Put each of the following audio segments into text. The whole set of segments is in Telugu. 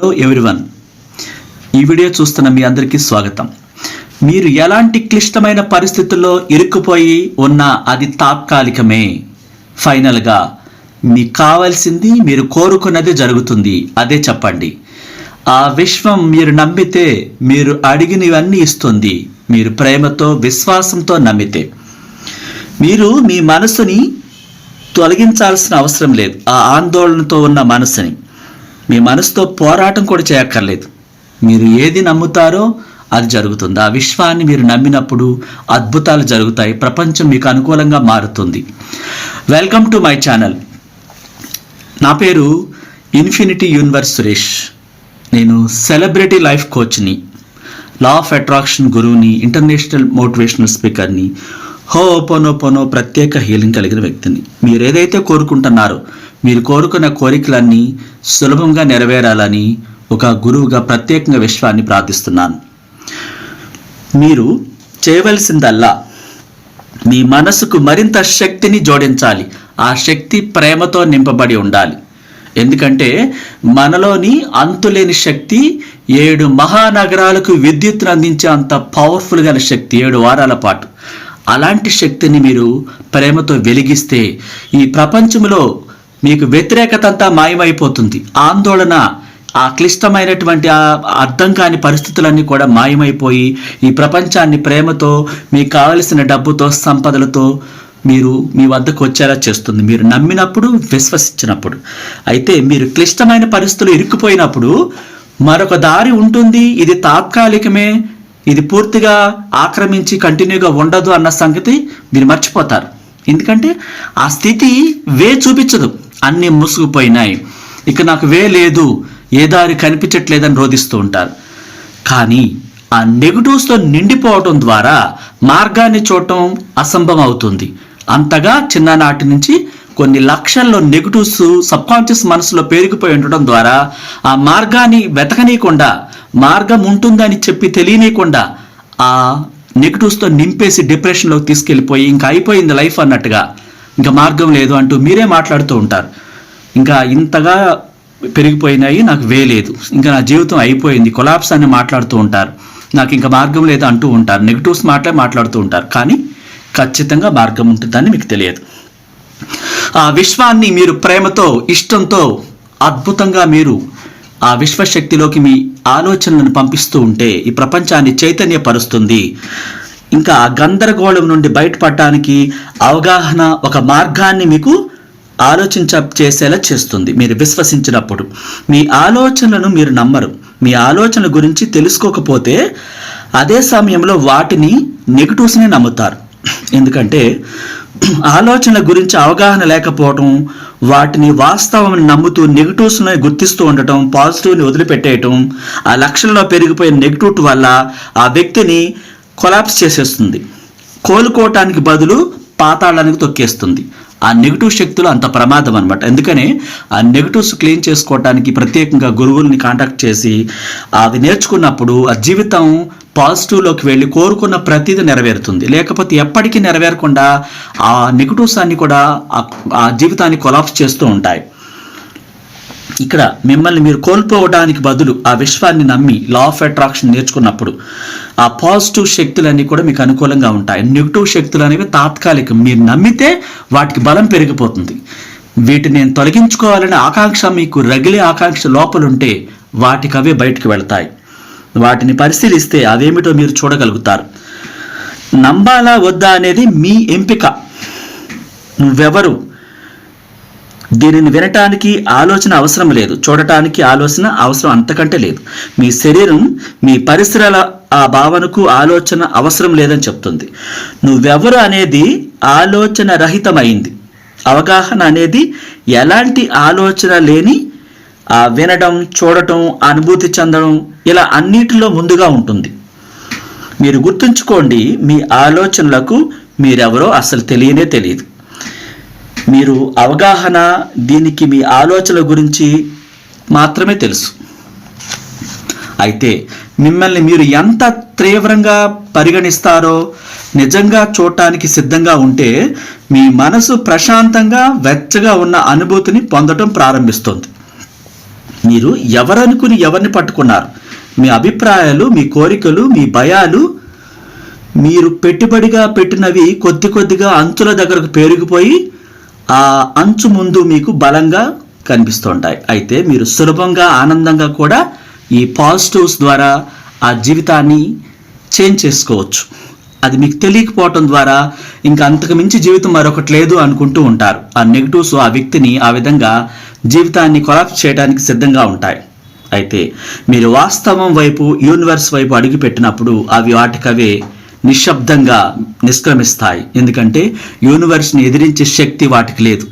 హలో ఎవ్రీవన్ ఈ వీడియో చూస్తున్న మీ అందరికీ స్వాగతం. మీరు ఎలాంటి క్లిష్టమైన పరిస్థితుల్లో ఇరుక్కుపోయి ఉన్నా అది తాత్కాలికమే. ఫైనల్గా మీకు కావాల్సింది మీరు కోరుకున్నది జరుగుతుంది. అదే చెప్పండి. ఆ విశ్వం మీరు నమ్మితే మీరు అడిగినవన్నీ ఇస్తుంది. మీరు ప్రేమతో విశ్వాసంతో నమ్మితే. మీరు మీ మనసుని తొలగించాల్సిన అవసరం లేదు. ఆ ఆందోళనతో ఉన్న మనసుని. మీ మనసుతో పోరాటం కూడా చేయక్కర్లేదు. మీరు ఏది నమ్ముతారో అది జరుగుతుంది. ఆ విశ్వాన్ని మీరు నమ్మినప్పుడు అద్భుతాలు జరుగుతాయి. ప్రపంచం మీకు అనుకూలంగా మారుతుంది. వెల్కమ్ టు మై ఛానల్ నా పేరు ఇన్ఫినిటీ యూనివర్స్ సురేష్. నేను సెలబ్రిటీ లైఫ్ కోచ్ని లా ఆఫ్ అట్రాక్షన్ గురువుని ఇంటర్నేషనల్ మోటివేషనల్ స్పీకర్ని హో ఓపోనోపోనో ప్రత్యేక హీలింగ్ కలిగిన వ్యక్తిని. మీరు ఏదైతే కోరుకుంటున్నారో మీరు కోరుకున్న కోరికలన్నీ సులభంగా నెరవేరాలని ఒక గురువుగా ప్రత్యేకంగా విశ్వాన్ని ప్రార్థిస్తున్నాను. మీరు చేయవలసిందల్లా మీ మనసుకు మరింత శక్తిని జోడించాలి. ఆ శక్తి ప్రేమతో నింపబడి ఉండాలి. ఎందుకంటే మనలోని అంతులేని శక్తి ఏడు మహానగరాలకు విద్యుత్తును అందించే అంత పవర్ఫుల్ గల శక్తి. ఏడు వారాల పాటు. అలాంటి శక్తిని మీరు ప్రేమతో వెలిగిస్తే ఈ ప్రపంచంలో మీకు వ్యతిరేకత అంతా మాయమైపోతుంది. ఆందోళన ఆ క్లిష్టమైనటువంటి ఆ అర్థం కాని పరిస్థితులన్నీ కూడా మాయమైపోయి ఈ ప్రపంచాన్ని ప్రేమతో మీకు కావలసిన డబ్బుతో సంపదలతో మీరు మీ వద్దకు వచ్చేలా చేస్తుంది. మీరు నమ్మినప్పుడు విశ్వసించినప్పుడు. అయితే మీరు క్లిష్టమైన పరిస్థితులు ఇరుక్కుపోయినప్పుడు మరొక దారి ఉంటుంది. ఇది తాత్కాలికమే. ఇది పూర్తిగా ఆక్రమించి కంటిన్యూగా ఉండదు అన్న సంగతి మీరు మర్చిపోతారు. ఎందుకంటే ఆ స్థితి వే చూపించదు. అన్నీ మూసుకుపోయినాయి ఇక నాకు వే లేదు. ఏ దారి కనిపించట్లేదని రోధిస్తూ ఉంటారు. కానీ ఆ నెగటివ్స్తో నిండిపోవటం ద్వారా మార్గాన్ని చూడటం అసంభవం అవుతుంది అంతగా చిన్ననాటి నుంచి కొన్ని లక్షల్లో నెగటివ్స్ సబ్కాన్షియస్ మనసులో పేరుకుపోయి ఉండటం ద్వారా ఆ మార్గాన్ని వెతకనీయకుండా మార్గం ఉంటుందని చెప్పి తెలియనీయకుండా ఆ నెగిటివ్స్తో నింపేసి డిప్రెషన్లోకి తీసుకెళ్ళిపోయి ఇంకా అయిపోయింది లైఫ్ అన్నట్టుగా. ఇంకా మార్గం లేదు అంటూ మీరే మాట్లాడుతూ ఉంటారు. ఇంకా ఇంతగా పెరిగిపోయినాయి నాకు వేయలేదు ఇంకా నా జీవితం అయిపోయింది కొలాప్స్ అని మాట్లాడుతూ ఉంటారు. నాకు ఇంకా మార్గం లేదు అంటూ ఉంటారు. నెగిటివ్స్ మాటలే మాట్లాడుతూ ఉంటారు. కానీ ఖచ్చితంగా మార్గం ఉంటుందని మీకు తెలియదు. ఆ విశ్వాన్ని మీరు ప్రేమతో ఇష్టంతో అద్భుతంగా మీరు ఆ విశ్వశక్తిలోకి మీ ఆలోచనలను పంపిస్తూ ఉంటే ఈ ప్రపంచాన్ని చైతన్యపరుస్తుంది. ఇంకా గందరగోళం నుండి బయటపడటానికి అవగాహన ఒక మార్గాన్ని మీకు ఆలోచించ చేసేలా చేస్తుంది. మీరు విశ్వసించినప్పుడు. మీ ఆలోచనలను మీరు నమ్మరు. మీ ఆలోచనల గురించి తెలుసుకోకపోతే అదే సమయంలో వాటిని నెగిటివ్స్ని నమ్ముతారు. ఎందుకంటే ఆలోచనల గురించి అవగాహన లేకపోవటం వాటిని వాస్తవం నమ్ముతూ నెగిటివ్స్ని గుర్తిస్తూ ఉండటం పాజిటివ్ని వదిలిపెట్టేయటం ఆ లక్షణంలో పెరిగిపోయిన నెగిటివ్ వల్ల ఆ వ్యక్తిని కొలాప్స్ చేసేస్తుంది. కోలుకోవటానికి బదులు పాతాళానికి తొక్కేస్తుంది. ఆ నెగిటివ్ శక్తులు అంత ప్రమాదం అనమాట ఎందుకని ఆ నెగిటివ్స్ క్లీన్ చేసుకోవటానికి ప్రత్యేకంగా గురువుల్ని కాంటాక్ట్ చేసి అది నేర్చుకున్నప్పుడు ఆ జీవితం పాజిటివ్లోకి వెళ్ళి కోరుకున్న ప్రతిదీ నెరవేరుతుంది. లేకపోతే ఎప్పటికీ నెరవేరకుండా ఆ నెగిటివ్స్ అన్ని కూడా ఆ- ఆ జీవితాన్ని కొలాప్స్ చేస్తూ ఉంటాయి. ఇక్కడ మిమ్మల్ని మీరు కోల్పోవడానికి బదులు ఆ విశ్వాన్ని నమ్మి లా ఆఫ్ అట్రాక్షన్ నేర్చుకున్నప్పుడు ఆ పాజిటివ్ శక్తులన్నీ కూడా మీకు అనుకూలంగా ఉంటాయి. నెగిటివ్ శక్తులు అనేవి తాత్కాలికం. మీరు నమ్మితే వాటికి బలం పెరిగిపోతుంది. వీటిని నేను తొలగించుకోవాలనే ఆకాంక్ష మీకు రగిలే ఆకాంక్ష లోపలుంటే వాటికి అవే బయటికి వెళ్తాయి. వాటిని పరిశీలిస్తే అవేమిటో మీరు చూడగలుగుతారు. నమ్మాలా వద్దా అనేది మీ ఎంపిక. నువ్వెవరు? దీనిని వినటానికి ఆలోచన అవసరం లేదు చూడటానికి ఆలోచన అవసరం అంతకంటే లేదు. మీ శరీరం మీ పరిసరాల ఆ భావనకు ఆలోచన అవసరం లేదని చెప్తుంది. నువ్వెవరు అనేది ఆలోచన రహితమైంది. అవగాహన అనేది ఎలాంటి ఆలోచన లేని ఆ వినడం చూడటం అనుభూతి చెందడం ఇలా అన్నిటిలో ముందుగా ఉంటుంది. మీరు గుర్తుంచుకోండి మీ ఆలోచనలకు మీరెవరో అసలు తెలియనే తెలియదు. మీరు అవగాహన దీనికి మీ ఆలోచనల గురించి మాత్రమే తెలుసు. అయితే మిమ్మల్ని మీరు ఎంత తీవ్రంగా పరిగణిస్తారో నిజంగా చూడటానికి సిద్ధంగా ఉంటే మీ మనసు ప్రశాంతంగా వెచ్చగా ఉన్న అనుభూతిని పొందటం ప్రారంభిస్తుంది. మీరు ఎవరనుకుని ఎవరిని పట్టుకున్నారు? మీ అభిప్రాయాలు మీ కోరికలు మీ భయాలు మీరు పెట్టుబడిగా పెట్టినవి కొద్ది కొద్దిగా అంచుల దగ్గరకు పెరిగిపోయి ఆ అంచు ముందు మీకు బలంగా కనిపిస్తుంటాయి. అయితే మీరు సులభంగా ఆనందంగా కూడా ఈ పాజిటివ్స్ ద్వారా ఆ జీవితాన్ని చేంజ్ చేసుకోవచ్చు. అది మీకు తెలియకపోవటం ద్వారా ఇంకా అంతకు మించి జీవితం మరొకటి లేదు అనుకుంటూ ఉంటారు. ఆ నెగిటివ్స్ ఆ వ్యక్తిని ఆ విధంగా జీవితాన్ని కొలాప్స్ చేయడానికి సిద్ధంగా ఉంటాయి. అయితే మీరు వాస్తవం వైపు యూనివర్స్ వైపు అడుగుపెట్టినప్పుడు అవి వాటికవే నిశ్శబ్దంగా నిష్క్రమిస్తాయి. ఎందుకంటే యూనివర్స్ని ఎదిరించే శక్తి వాటికి లేదు.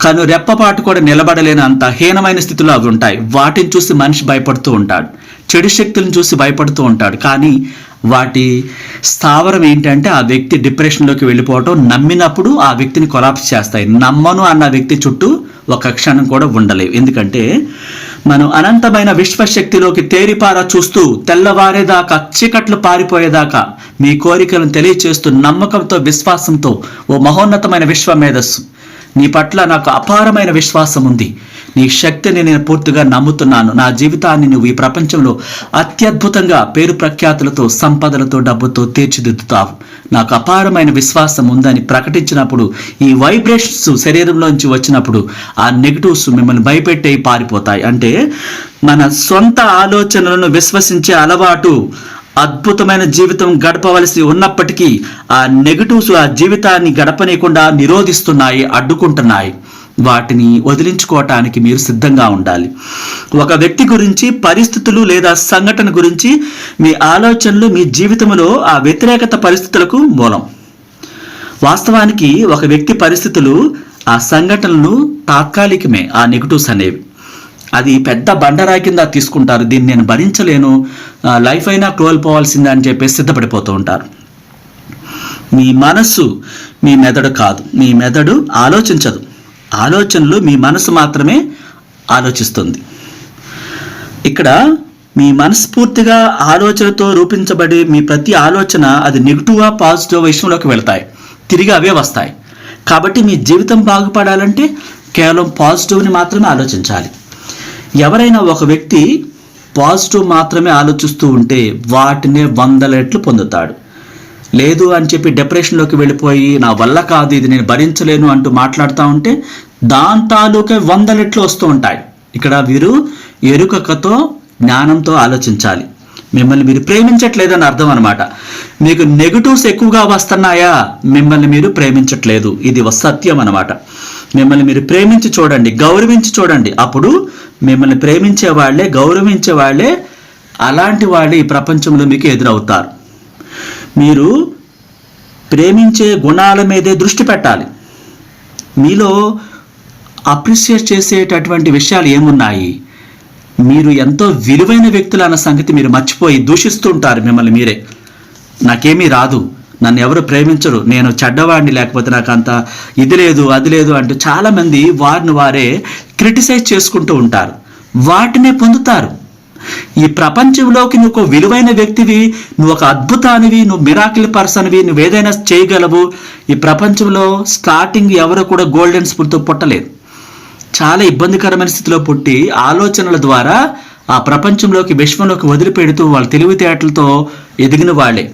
కానీ రెప్పపాటు కూడా నిలబడలేని అంత హీనమైన స్థితిలో అవి ఉంటాయి. వాటిని చూసి మనిషి భయపడుతూ ఉంటాడు. చెడు శక్తులను చూసి భయపడుతూ ఉంటాడు. కానీ వాటి స్థావరం ఏంటంటే ఆ వ్యక్తి డిప్రెషన్లోకి వెళ్ళిపోవటం. నమ్మినప్పుడు ఆ వ్యక్తిని కొలాప్స్ చేస్తాయి. నమ్మను అన్న వ్యక్తి చుట్టూ ఒక క్షణం కూడా ఉండలేవు. ఎందుకంటే మనం అనంతమైన విశ్వశక్తిలోకి తేరిపార చూస్తూ తెల్లవారేదాకా చీకట్లు పారిపోయేదాకా మీ కోరికలను తెలియచేస్తూ నమ్మకంతో విశ్వాసంతో ఓ మహోన్నతమైన విశ్వ మేధస్సు. నీ పట్ల నాకు అపారమైన విశ్వాసం ఉంది నీ శక్తిని నేను పూర్తిగా నమ్ముతున్నాను. నా జీవితాన్ని నువ్వు ఈ ప్రపంచంలో అత్యద్భుతంగా పేరు ప్రఖ్యాతులతో సంపదలతో డబ్బుతో తీర్చిదిద్దుతావు. నాకు అపారమైన విశ్వాసం ఉందని ప్రకటించినప్పుడు ఈ వైబ్రేషన్స్ శరీరంలోంచి వచ్చినప్పుడు ఆ నెగిటివ్స్ మిమ్మల్ని భయపెట్టే పారిపోతాయి. అంటే మన సొంత ఆలోచనలను విశ్వసించే అలవాటు అద్భుతమైన జీవితం గడపవలసి ఉన్నప్పటికీ ఆ నెగటివ్స్ ఆ జీవితాన్ని గడపనీయకుండా నిరోధిస్తున్నాయి అడ్డుకుంటున్నాయి. వాటిని వదిలించుకోవటానికి మీరు సిద్ధంగా ఉండాలి. ఒక వ్యక్తి గురించి పరిస్థితులు లేదా సంఘటన గురించి మీ ఆలోచనలు మీ జీవితంలో ఆ వ్యతిరేకత పరిస్థితులకు మూలం. వాస్తవానికి ఒక వ్యక్తి పరిస్థితులు ఆ సంఘటనలు తాత్కాలికమే ఆ నెగటివ్స్ అనేవి. అది పెద్ద బండరాయి కింద తీసుకుంటారు. దీన్ని నేను భరించలేను లైఫ్ అయినా కోల్పోవాల్సిందే అని చెప్పేసి సిద్ధపడిపోతూ ఉంటారు. మీ మనస్సు మీ మెదడు కాదు. మీ మెదడు ఆలోచించదు. ఆలోచనలు మీ మనసు మాత్రమే ఆలోచిస్తుంది. ఇక్కడ మీ మనస్ఫూర్తిగా ఆలోచనతో రూపించబడి మీ ప్రతి ఆలోచన అది నెగిటివా పాజిటివ్ విషయంలోకి వెళ్తాయి. తిరిగి అవే వస్తాయి. కాబట్టి మీ జీవితం బాగుపడాలంటే కేవలం పాజిటివ్ని మాత్రమే ఆలోచించాలి. ఎవరైనా ఒక వ్యక్తి పాజిటివ్ మాత్రమే ఆలోచిస్తూ ఉంటే వాటినే వందల రెట్లు పొందుతాడు. లేదు అని చెప్పి డిప్రెషన్లోకి వెళ్ళిపోయి నా వల్ల కాదు ఇది నేను భరించలేను అంటూ మాట్లాడుతూ ఉంటే దాని తాలూకే వంద రెట్లు వస్తూ ఉంటాయి. ఇక్కడ వీరు ఎరుకతో జ్ఞానంతో ఆలోచించాలి. మిమ్మల్ని మీరు ప్రేమించట్లేదని అర్థం అనమాట మీకు నెగటివ్స్ ఎక్కువగా వస్తున్నాయా? మిమ్మల్ని మీరు ప్రేమించట్లేదు. ఇది సత్యం అనమాట మిమ్మల్ని మీరు ప్రేమించి చూడండి గౌరవించి చూడండి. అప్పుడు మిమ్మల్ని ప్రేమించే వాళ్ళే గౌరవించే వాళ్ళే అలాంటి వాళ్ళే ఈ ప్రపంచంలో మీకు ఎదురవుతారు. మీరు ప్రేమించే గుణాల మీదే దృష్టి పెట్టాలి. మీలో అప్రిషియేట్ చేసేటటువంటి విషయాలు ఏమున్నాయి? మీరు ఎంతో విలువైన వ్యక్తులు అన్న సంగతి మీరు మర్చిపోయి దూషిస్తుంటారు మిమ్మల్ని మీరే. నాకేమీ రాదు. నన్ను ఎవరు ప్రేమించరు. నేను చెడ్డవాడిని లేకపోతే నాకు అంత ఇది లేదు అది లేదు అంటూ చాలామంది వారిని వారే క్రిటిసైజ్ చేసుకుంటూ ఉంటారు. వాటినే పొందుతారు. ఈ ప్రపంచంలోకి నువ్వు ఒక విలువైన వ్యక్తివి నువ్వు ఒక అద్భుతానివి నువ్వు మిరాకిల్ పర్సన్వి నువ్వు ఏదైనా చేయగలవు. ఈ ప్రపంచంలో స్టార్టింగ్ ఎవరు కూడా గోల్డెన్ స్పూన్తో పుట్టలేదు. చాలా ఇబ్బందికరమైన స్థితిలో పుట్టి ఆలోచనల ద్వారా ఆ ప్రపంచంలోకి విశ్వంలోకి వదిలిపెడుతూ వాళ్ళ తెలివితేటలతో ఎదిగిన వాళ్ళే.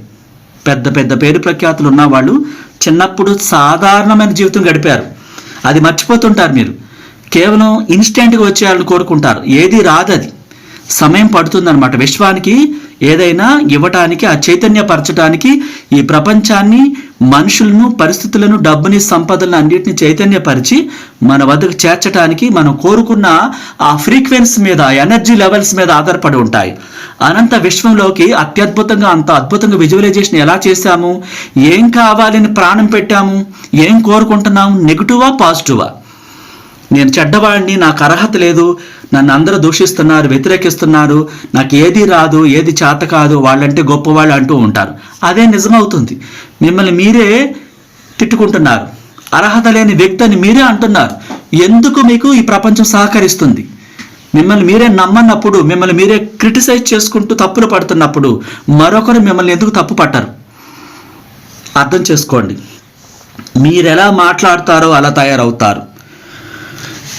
పెద్ద పెద్ద పేరు ప్రఖ్యాతులు ఉన్న వాళ్ళు చిన్నప్పుడు సాధారణమైన జీవితం గడిపారు. అది మర్చిపోతుంటారు మీరు. కేవలం ఇన్స్టెంట్గా వచ్చేయాలని కోరుకుంటారు. ఏది రాదు అది సమయం పడుతుందన్నమాట. విశ్వానికి ఏదైనా ఇవ్వటానికి ఆ చైతన్యపరచడానికి ఈ ప్రపంచాన్ని మనుషులను పరిస్థితులను డబ్బుని సంపదలను అన్నిటిని చైతన్యపరిచి మన వద్దకు చేర్చడానికి మనం కోరుకున్న ఆ ఫ్రీక్వెన్సీ మీద ఎనర్జీ లెవెల్స్ మీద ఆధారపడి ఉంటాయి. అనంత విశ్వంలోకి అత్యద్భుతంగా అంత అద్భుతంగా విజువలైజేషన్ ఎలా చేశాము? ఏం కావాలని ప్రాణం పెట్టాము? ఏం కోరుకుంటున్నాము? నెగిటివా పాజిటివా? నేను చెడ్డవాడిని నాకు అర్హత లేదు. నన్ను అందరూ దూషిస్తున్నారు వ్యతిరేకిస్తున్నారు. నాకు ఏది రాదు ఏది చేత కాదు. వాళ్ళంటే గొప్పవాళ్ళు అంటూ ఉంటారు. అదే నిజమవుతుంది. మిమ్మల్ని మీరే తిట్టుకుంటున్నారు. అర్హత లేని వ్యక్తి అని మీరే అంటున్నారు. ఎందుకు మీకు ఈ ప్రపంచం సహకరిస్తుంది? మిమ్మల్ని మీరే నమ్మన్నప్పుడు మిమ్మల్ని మీరే క్రిటిసైజ్ చేసుకుంటూ తప్పులు పడుతున్నప్పుడు మరొకరు మిమ్మల్ని ఎందుకు తప్పు పట్టరు? అర్థం చేసుకోండి. మీరు ఎలా మాట్లాడతారో అలా తయారవుతారు.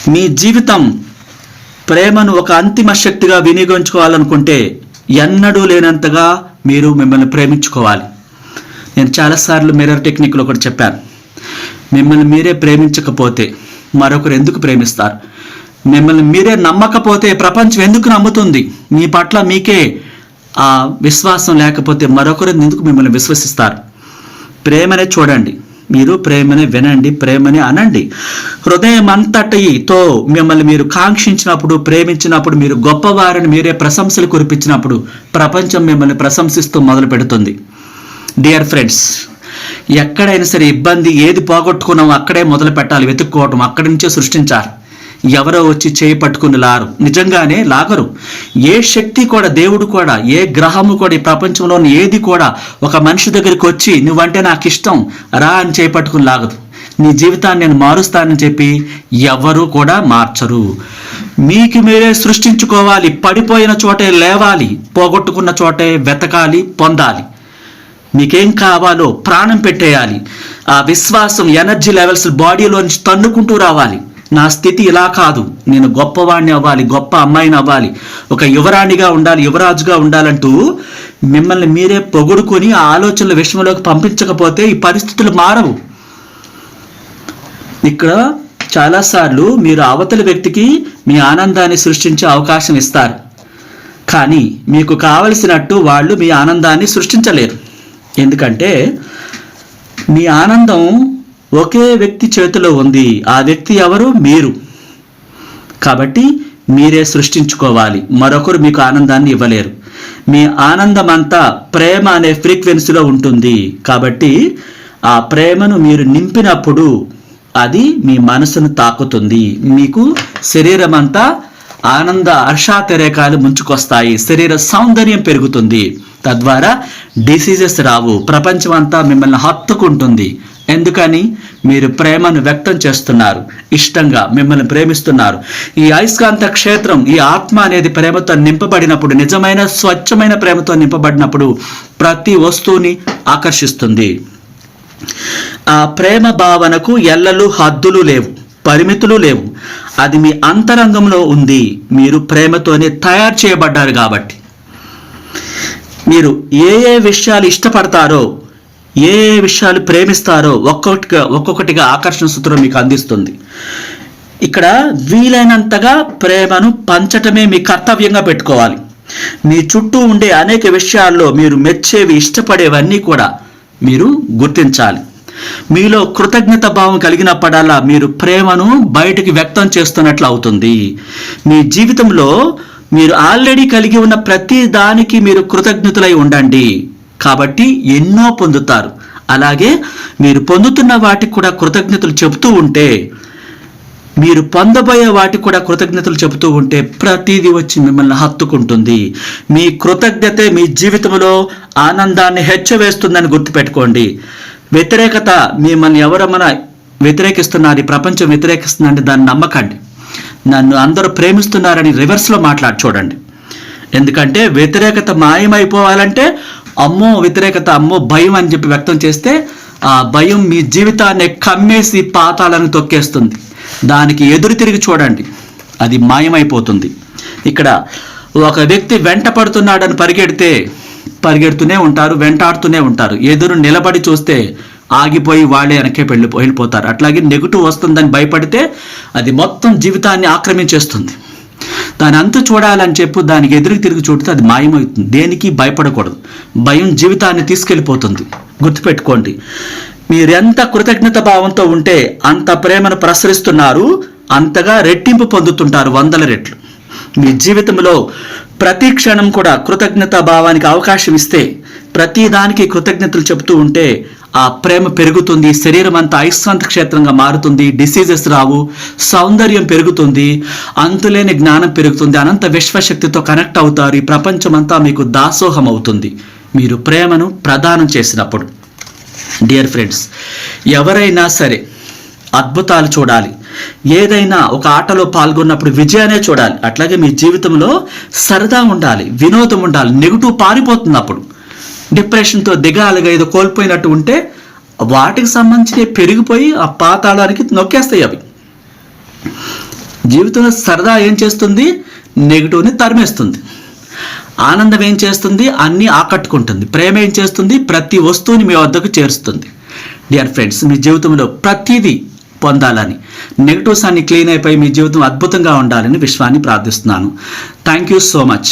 మీ జీవితం ప్రేమను ఒక అంతిమ శక్తిగా వినియోగించుకోవాలనుకుంటే ఎన్నడూ లేనంతగా మీరు మిమ్మల్ని ప్రేమించుకోవాలి. నేను చాలాసార్లు మిర్రర్ టెక్నిక్లో కూడా చెప్పాను. మిమ్మల్ని మీరే ప్రేమించకపోతే మరొకరు ఎందుకు ప్రేమిస్తారు? మిమ్మల్ని మీరే నమ్మకపోతే ప్రపంచం ఎందుకు నమ్ముతుంది? మీ పట్ల మీకే ఆ విశ్వాసం లేకపోతే మరొకరు ఎందుకు మిమ్మల్ని విశ్వసిస్తారు? ప్రేమనే చూడండి. మీరు ప్రేమని వినండి ప్రేమని అనండి. హృదయం అంతటితో మిమ్మల్ని మీరు కాంక్షించినప్పుడు ప్రేమించినప్పుడు మీరు గొప్పవారిని మీరే ప్రశంసలు కురిపించినప్పుడు ప్రపంచం మిమ్మల్ని ప్రశంసిస్తూ మొదలు పెడుతుంది. డియర్ ఫ్రెండ్స్ ఎక్కడైనా సరే ఇబ్బంది ఏది పోగొట్టుకున్నామో అక్కడే మొదలు పెట్టాలి వెతుక్కోవటం అక్కడి నుంచే సృష్టించారు ఎవరో వచ్చి చేయి పట్టుకుని లారు నిజంగానే లాగరు. ఏ శక్తి కూడా దేవుడు కూడా ఏ గ్రహము కూడా ఈ ప్రపంచంలోని ఏది కూడా ఒక మనిషి దగ్గరికి వచ్చి నువ్వంటే నాకు ఇష్టం రా అని చేయి పట్టుకుని లాగదు. నీ జీవితాన్ని నేను మారుస్తానని చెప్పి ఎవరు కూడా మార్చరు. మీకు మీరే సృష్టించుకోవాలి. పడిపోయిన చోటే లేవాలి. పోగొట్టుకున్న చోటే వెతకాలి పొందాలి. మీకేం కావాలో ప్రాణం పెట్టేయాలి. ఆ విశ్వాసం ఎనర్జీ లెవెల్స్ బాడీలోంచి తన్నుకుంటూ రావాలి. నా స్థితి ఇలా కాదు. నేను గొప్పవాడిని అవ్వాలి గొప్ప అమ్మాయిని అవ్వాలి. ఒక యువరాణిగా ఉండాలి యువరాజుగా ఉండాలంటూ మిమ్మల్ని మీరే పొగుడుకొని ఆ ఆలోచనల విషయంలోకి పంపించకపోతే ఈ పరిస్థితులు మారవు. ఇక్కడ చాలాసార్లు మీరు అవతలి వ్యక్తికి మీ ఆనందాన్ని సృష్టించే అవకాశం ఇస్తారు. కానీ మీకు కావలసినట్టు వాళ్ళు మీ ఆనందాన్ని సృష్టించలేరు. ఎందుకంటే మీ ఆనందం ఒకే వ్యక్తి చేతిలో ఉంది. ఆ వ్యక్తి ఎవరు? మీరు. కాబట్టి మీరే సృష్టించుకోవాలి. మరొకరు మీకు ఆనందాన్ని ఇవ్వలేరు. మీ ఆనందం అంతా ప్రేమ అనే ఫ్రీక్వెన్సీలో ఉంటుంది. కాబట్టి ఆ ప్రేమను మీరు నింపినప్పుడు అది మీ మనసును తాకుతుంది. మీకు శరీరం అంతా ఆనంద హర్షాతిరేకాలు ముంచుకొస్తాయి. శరీర సౌందర్యం పెరుగుతుంది. తద్వారా డిసీజెస్ రావు. ప్రపంచం అంతా మిమ్మల్ని హత్తుకుంటుంది. ఎందుకని? మీరు ప్రేమను వ్యక్తం చేస్తున్నారు. ఇష్టంగా మిమ్మల్ని ప్రేమిస్తున్నారు. ఈ అయస్కాంత క్షేత్రం ఈ ఆత్మ అనేది ప్రేమతో నింపబడినప్పుడు నిజమైన స్వచ్ఛమైన ప్రేమతో నింపబడినప్పుడు ప్రతి వస్తువుని ఆకర్షిస్తుంది. ఆ ప్రేమ భావనకు ఎల్లలు హద్దులు లేవు పరిమితులు లేవు. అది మీ అంతరంగంలో ఉంది. మీరు ప్రేమతోనే తయారు చేయబడ్డారు కాబట్టి. మీరు ఏ ఏ విషయాలు ఇష్టపడతారో ఏ ఏ విషయాలు ప్రేమిస్తారో ఒక్కొక్కటిగా ఒక్కొక్కటిగా ఆకర్షణ సూత్రం మీకు అందిస్తుంది. ఇక్కడ వీలైనంతగా ప్రేమను పంచటమే మీ కర్తవ్యంగా పెట్టుకోవాలి. మీ చుట్టూ ఉండే అనేక విషయాల్లో మీరు మెచ్చేవి ఇష్టపడేవన్నీ కూడా మీరు గుర్తించాలి. మీలో కృతజ్ఞత భావం కలిగినప్పుడల్లా మీరు ప్రేమను బయటకు వ్యక్తం చేస్తున్నట్లు అవుతుంది. మీ జీవితంలో మీరు ఆల్రెడీ కలిగి ఉన్న ప్రతి దానికి మీరు కృతజ్ఞతలై ఉండండి. కాబట్టి ఎన్నో పొందుతారు. అలాగే మీరు పొందుతున్న వాటికి కూడా కృతజ్ఞతలు చెబుతూ ఉంటే మీరు పొందబోయే వాటికి కూడా కృతజ్ఞతలు చెబుతూ ఉంటే ప్రతిదీ వచ్చి మిమ్మల్ని హత్తుకుంటుంది. మీ కృతజ్ఞతే మీ జీవితంలో ఆనందాన్ని హెచ్చవేస్తుందని గుర్తుపెట్టుకోండి. వ్యతిరేకత మిమ్మల్ని ఎవరమైనా వ్యతిరేకిస్తున్నారు ఈ ప్రపంచం వ్యతిరేకిస్తుందంటే దాన్ని నమ్మకండి. నన్ను అందరూ ప్రేమిస్తున్నారని రివర్స్లో మాట్లాడి చూడండి. ఎందుకంటే వ్యతిరేకత మాయమైపోవాలంటే అమ్మో వ్యతిరేకత అమ్మో భయం అని చెప్పి వ్యక్తం చేస్తే ఆ భయం మీ జీవితాన్ని కమ్మేసి పాతాలను తొక్కేస్తుంది. దానికి ఎదురు తిరిగి చూడండి. అది మాయమైపోతుంది. ఇక్కడ ఒక వ్యక్తి వెంట పడుతున్నాడని పరిగెడితే పరిగెడుతూనే ఉంటారు వెంటాడుతూనే ఉంటారు. ఎదురు నిలబడి చూస్తే ఆగిపోయి వాళ్ళే వెనకే వెళ్ళిపో వెళ్ళిపోతారు. అట్లాగే నెగిటివ్ వస్తుందని భయపడితే అది మొత్తం జీవితాన్ని ఆక్రమించేస్తుంది. దాని అంతు చూడాలని చెప్పు దానికి ఎదురు తిరిగి చూడితే అది మాయమవుతుంది. దేనికి? భయపడకూడదు. భయం జీవితాన్ని తీసుకెళ్ళిపోతుంది. గుర్తుపెట్టుకోండి. మీరెంత కృతజ్ఞత భావంతో ఉంటే అంత ప్రేమను ప్రసరిస్తున్నారు అంతగా రెట్టింపు పొందుతుంటారు వందల రెట్లు. మీ జీవితంలో ప్రతి క్షణం కూడా కృతజ్ఞత భావానికి అవకాశం ఇస్తే ప్రతి దానికి కృతజ్ఞతలు చెబుతూ ఉంటే ఆ ప్రేమ పెరుగుతుంది శరీరం అంతా అయస్కాంత క్షేత్రంగా మారుతుంది డిసీజెస్ రావు సౌందర్యం పెరుగుతుంది అంతులేని జ్ఞానం పెరుగుతుంది అనంత విశ్వశక్తితో కనెక్ట్ అవుతారు ఈ ప్రపంచం అంతా మీకు దాసోహం అవుతుంది. మీరు ప్రేమను ప్రదానం చేసినప్పుడు. డియర్ ఫ్రెండ్స్ ఎవరైనా సరే అద్భుతాలు చూడాలి. ఏదైనా ఒక ఆటలో పాల్గొన్నప్పుడు విజయాన్ని చూడాలి. అట్లాగే మీ జీవితంలో సరదా ఉండాలి వినోదం ఉండాలి నెగిటివ్ పారిపోతున్నప్పుడు. అప్పుడు డిప్రెషన్తో దిగాలుగా ఏదో కోల్పోయినట్టు ఉంటే వాటికి సంబంధించి పెరిగిపోయి ఆ పాతాళానికి నొక్కేస్తాయి అవి. జీవితంలో సరదా ఏం చేస్తుంది? నెగిటివ్ని తరిమేస్తుంది. ఆనందం ఏం చేస్తుంది? అన్నీ ఆకట్టుకుంటుంది. ప్రేమ ఏం చేస్తుంది? ప్రతి వస్తువుని మీ వద్దకు చేరుస్తుంది. డియర్ ఫ్రెండ్స్ మీ జీవితంలో ప్రతిదీ పొందాలని నెగిటివ్స్ అన్ని క్లీన్ అయిపోయి మీ జీవితం అద్భుతంగా ఉండాలని విశ్వాన్ని ప్రార్థిస్తున్నాను. Thank you so much